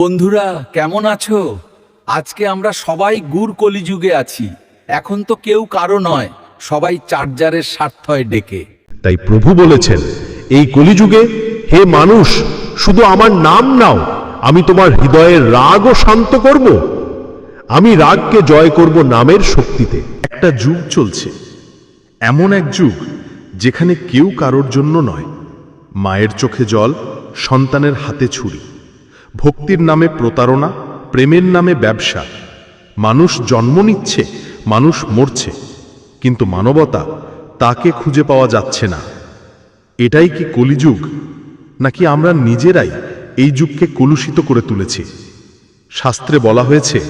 বন্ধুরা কেমন আছো? আজকে আমরা সবাই গুড় কলিযুগে আছি। এখন তো কেউ কারও নয় সবাই চার্জারের স্বার্থয় ডেকে। তাই প্রভু বলেছেন এই কলিযুগে হে মানুষ শুধু আমার নাম নাও আমি তোমার হৃদয়ের রাগও শান্ত করব। আমি রাগকে জয় করব নামের শক্তিতে। একটা যুগ চলছে এমন এক যুগ যেখানে কেউ কারোর জন্য নয় মায়ের চোখে জল সন্তানের হাতে ছুরি। ভক্তির নামে প্রতারণা, প্রেমের নামে ব্যবসা। মানুষ জন্ম নিচ্ছে, মানুষ মরছে, কিন্তু মানবতা তাকে খুঁজে পাওয়া যাচ্ছে না। এটাই কি কলিযুগ, নাকি আমরা নিজেরাই এই যুগকে কলুষিত করে তুলেছি? শাস্ত্রে বলা হয়েছে,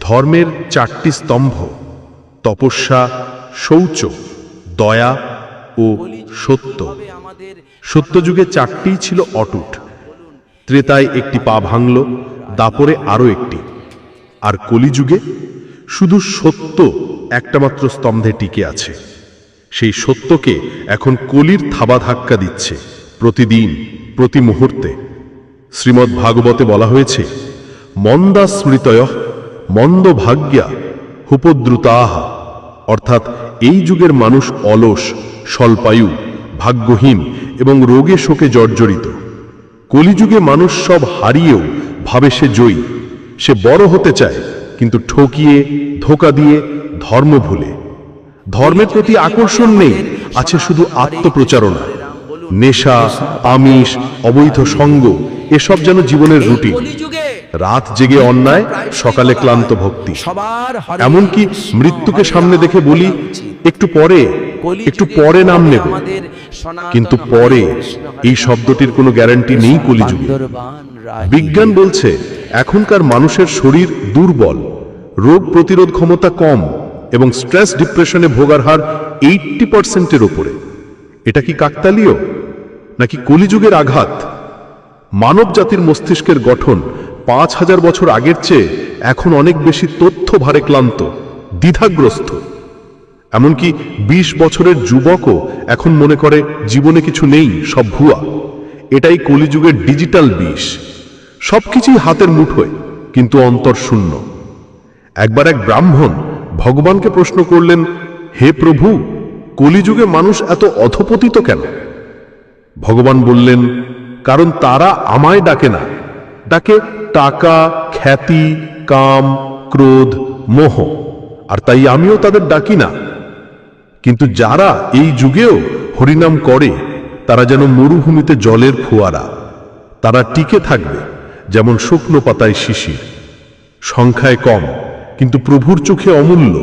ধর্মের চারটি স্তম্ভ, তপস্যা, শৌচ, দয়া ও সত্য। সত্যযুগে চারটিই ছিল অটুট। ত্রেতায় একটি পা ভাঙল, দাপরে আরও একটি। আর কলিযুগে শুধু সত্য একটা মাত্র স্তম্ভে টিকে আছে। সেই সত্যকে এখন কলির থাবা ধাক্কা দিচ্ছে। প্রতিদিন প্রতি মুহূর্তে শ্রীমদ্ ভাগবতে বলা হয়েছে মন্দা স্মৃতয় মন্দ ভাগ্যা হুপদ্রুতাহা অর্থাৎ এই যুগের মানুষ অলস, স্বল্পায়ু, ভাগ্যহীন এবং রোগে শোকে জর্জরিত। কলিযুগে মানুষ সব হারিয়েও ভাবে সে জয়ী। সে বড় হতে চায় কিন্তু ঠকিয়ে ধোকা দিয়ে ধর্ম ভুলে। ধর্মের প্রতি আকর্ষণ নেই আছে শুধু আত্মপ্রচারণা। নেশা আমিষ অবৈধ সঙ্গ এসব যেন জীবনের রুটিন। রাত জেগে অন্যায় সকালে ক্লান্ত ভক্তি। এমনকি মৃত্যুকে সামনে দেখে বলি একটু পরে একটু পরে নাম নেব। কিন্তু পরে এই শব্দটির কোনো গ্যারান্টি নেই কলিযুগে। বিজ্ঞান বলছে এখনকার মানুষের শরীর দুর্বল রোগ প্রতিরোধ ক্ষমতা কম এবং স্ট্রেস ডিপ্রেশনে ভোগার হার এইটটি পার্সেন্টের ওপরে এটা কি কাকতালীয়? নাকি কলিযুগের আঘাত? মানব জাতির মস্তিষ্কের গঠন পাঁচ হাজার বছর আগের চেয়ে এখন অনেক বেশি তথ্য ভারে ক্লান্ত দ্বিধাগ্রস্ত। এমনকি ২০ বছরের যুবকও এখন মনে করে, জীবনে কিছু নেই, সব ভুয়া। এটাই কলিযুগের ডিজিটাল বিষ। সবকিছুই হাতের মুঠোয়, কিন্তু অন্তর শূন্য। একবার এক ব্রাহ্মণ ভগবানকে প্রশ্ন করলেন, হে প্রভু, কলিযুগে মানুষ এত অধপতিত কেন? ভগবান বললেন, কারণ তারা আমায় ডাকে না। ডাকে টাকা, খ্যাতি, কাম, ক্রোধ, মোহ। আর তাই আমিও তাদের ডাকি না। কিন্তু যারা এই যুগেও হরিনাম করে তারা যেন মরুভূমিতে জলের ফোয়ারা। তারা টিকে থাকবে যেমন শুকনো পাতায় শিশির। সংখ্যায় কম কিন্তু প্রভুর চোখে অমূল্য।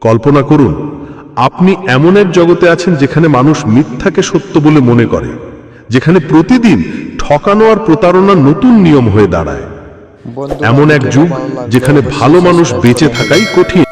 কল্পনা করুন আপনি এমন এক জগতে আছেন যেখানে মানুষ মিথ্যাকে সত্য বলে মনে করে যেখানে প্রতিদিন ঠকানো আর প্রতারণা নতুন নিয়ম হয়ে দাঁড়ায়। এমন এক যুগ যেখানে ভালো মানুষ বেঁচে থাকাই কঠিন।